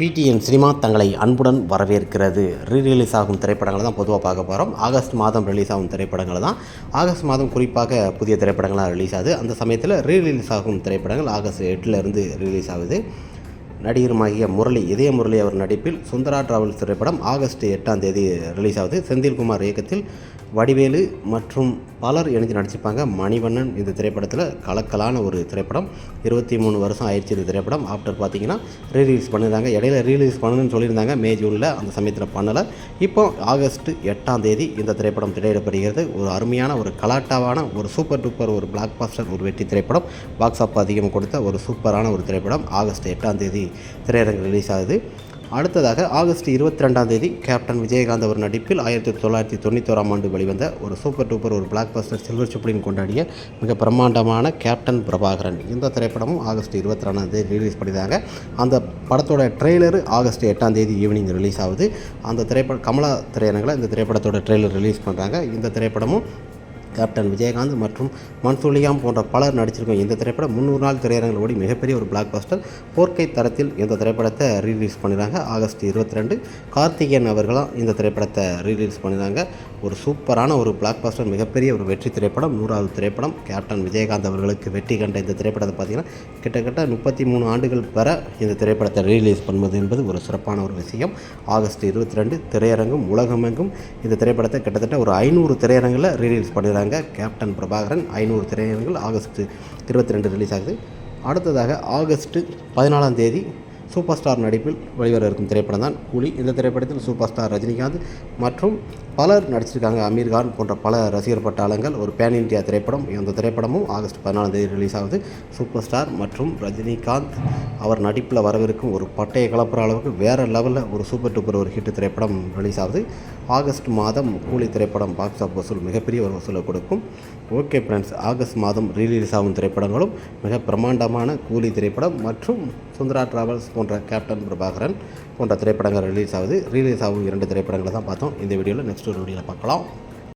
PTN cinema தங்களை அன்புடன் வரவேற்கிறது. ரீரிலீஸ் ஆகும் திரைப்படங்களை தான் பொதுவாக பார்க்க போகிறோம் ஆகஸ்ட் மாதம் ரிலீஸ் ஆகும் திரைப்படங்கள் தான். ஆகஸ்ட் மாதம் குறிப்பாக புதிய திரைப்படங்களாக ரிலீஸ் ஆகுது அந்த சமயத்தில் ரீரிலீஸ் ஆகும் திரைப்படங்கள் ஆகஸ்ட் எட்டிலிருந்து ரிலீஸ் ஆகுது நடிகருமாகிய முரளி இதய முரளி அவர் நடிப்பில் சுந்தரா டிராவல்ஸ் திரைப்படம் ஆகஸ்ட் எட்டாம் தேதி ரிலீஸ் ஆகுது செந்தில்குமார் இயக்கத்தில் வடிவேலு மற்றும் பலர் இணைஞ்சு நடிச்சிருப்பாங்க. மணிவண்ணன் இந்த திரைப்படத்தில் கலக்கலான ஒரு திரைப்படம். இருபத்தி மூணு வருஷம் ஆயிடுச்சு இந்த திரைப்படம். ஆஃப்டர் பார்த்தீங்கன்னா ரீலீஸ் பண்ணியிருந்தாங்க. இடையில ரீலீஸ் பண்ணணும்னு சொல்லியிருந்தாங்க. மே ஜூனில் அந்த சமயத்தில் பண்ணலை. இப்போ ஆகஸ்ட் எட்டாம் தேதி இந்த திரைப்படம் திரையிடப்படுகிறது. ஒரு அருமையான ஒரு கலாட்டாவான ஒரு சூப்பர் டூப்பர் ஒரு பிளாக் பாஸ்டர் ஒரு வெற்றி திரைப்படம். பாக்ஸ் ஆஃப் அதிகம் கொடுத்த ஒரு சூப்பரான ஒரு திரைப்படம். ஆகஸ்ட் எட்டாம் தேதி திரையரங்கு ரிலீஸ் ஆகுது. அடுத்ததாக ஆகஸ்ட் இருபத்தி ரெண்டாம் தேதி கேப்டன் விஜயகாந்த் அவர் நடிப்பில் ஆயிரத்தி தொள்ளாயிரத்தி தொண்ணூத்தோராம் ஆண்டு வெளிவந்த ஒரு சூப்பர் டூப்பர் ஒரு பிளாக் பஸ்டர் சில்வர் சுப்ளின் கொண்டாடிய மிக பிரம்மாண்டமான கேப்டன் பிரபாகரன். இந்த திரைப்படமும் ஆகஸ்ட் இருபத்தி ரெண்டாம் தேதி ரிலீஸ் பண்ணியிருந்தாங்க அந்த படத்தோட ட்ரெய்லர் ஆகஸ்ட் எட்டாம் தேதி ஈவினிங் ரிலீஸ் ஆகுது. அந்த திரைப்படம் கமலா திரையரங்கில் இந்த திரைப்படத்தோட ட்ரெய்லர் ரிலீஸ் பண்ணுறாங்க இந்த திரைப்படமும் கேப்டன் விஜயகாந்த் மற்றும் மன்சூலியாம் போன்ற பலர் நடிச்சிருக்கும் இந்த திரைப்படம் முந்நூறு நாள் திரையரங்கில் ஓடி மிகப்பெரிய ஒரு பிளாக் பஸ்டர் போர்க்கை தரத்தில் இந்த திரைப்படத்தை ரீலீஸ் பண்ணிடுறாங்க ஆகஸ்ட் இருபத்தி ரெண்டு கார்த்திகேயன் அவர்களும் இந்த திரைப்படத்தை ரீலீஸ் பண்ணிடுறாங்க ஒரு சூப்பரான ஒரு பிளாக் பஸ்டர் மிகப்பெரிய ஒரு வெற்றி திரைப்படம் நூறாவது திரைப்படம். கேப்டன் விஜயகாந்த் அவர்களுக்கு வெற்றி கண்ட இந்த திரைப்படத்தை பார்த்திங்கன்னா கிட்டத்தட்ட முப்பத்தி மூணு ஆண்டுகள் பெற இந்த திரைப்படத்தை ரீலீஸ் பண்ணுவது என்பது ஒரு சிறப்பான ஒரு விஷயம். ஆகஸ்ட் இருபத்தி ரெண்டு திரையரங்கும் உலகமெங்கும் இந்த திரைப்படத்தை கிட்டத்தட்ட ஒரு ஐநூறு திரையரங்கில் ரீலீஸ் பண்ணிடுறாங்க கேப்டன் பிரபாகரன் ஐநூறு திரையரங்குகள் ஆகஸ்ட் இருபத்தி ரெண்டு ரிலீஸ் ஆகுது. அடுத்ததாக ஆகஸ்ட் பதினாலாம் தேதி சூப்பர் ஸ்டார் நடிப்பில் வெளிவர இருக்கும் திரைப்படம் தான் கூலி. இந்த திரைப்படத்தில் சூப்பர் ஸ்டார் ரஜினிகாந்த் மற்றும் பலர் நடிச்சிருக்காங்க அமீர்கான் போன்ற பல ரசிகர் பட்டாளங்கள். ஒரு பேன் இந்தியா திரைப்படம். இந்த திரைப்படமும் ஆகஸ்ட் பதினாலாம் தேதி ரிலீஸ் ஆகுது. சூப்பர் ஸ்டார் மற்றும் ரஜினிகாந்த் அவர் நடிப்பில் வரவிருக்கும் ஒரு பட்டையை கலப்புற அளவுக்கு வேறு லெவலில் ஒரு சூப்பர் டூப்பர் ஒரு ஹிட் திரைப்படம் ரிலீஸ் ஆகுது. ஆகஸ்ட் மாதம் கூலி திரைப்படம் பாக்ஸ் ஆஃப் வசூல் மிகப்பெரிய ஒரு வசூலை கொடுக்கும். ஓகே ஃப்ரெண்ட்ஸ் ஆகஸ்ட் மாதம் ரிலீஸ் ஆகும் திரைப்படங்களும் மிக பிரமாண்டமான கூலி திரைப்படம் மற்றும் சுந்தரா டிராவல்ஸ் போன்ற கேப்டன் பிரபாகரன் போன்ற திரைப்படங்கள் ரிலீஸ் ஆகுது. ரிலீஸ் ஆகும் இரண்டு திரைப்படங்களை தான் பார்த்தோம். இந்த வீடியோவில் நெக்ஸ்ட் ஒரு வீடியோவில் பார்க்கலாம்.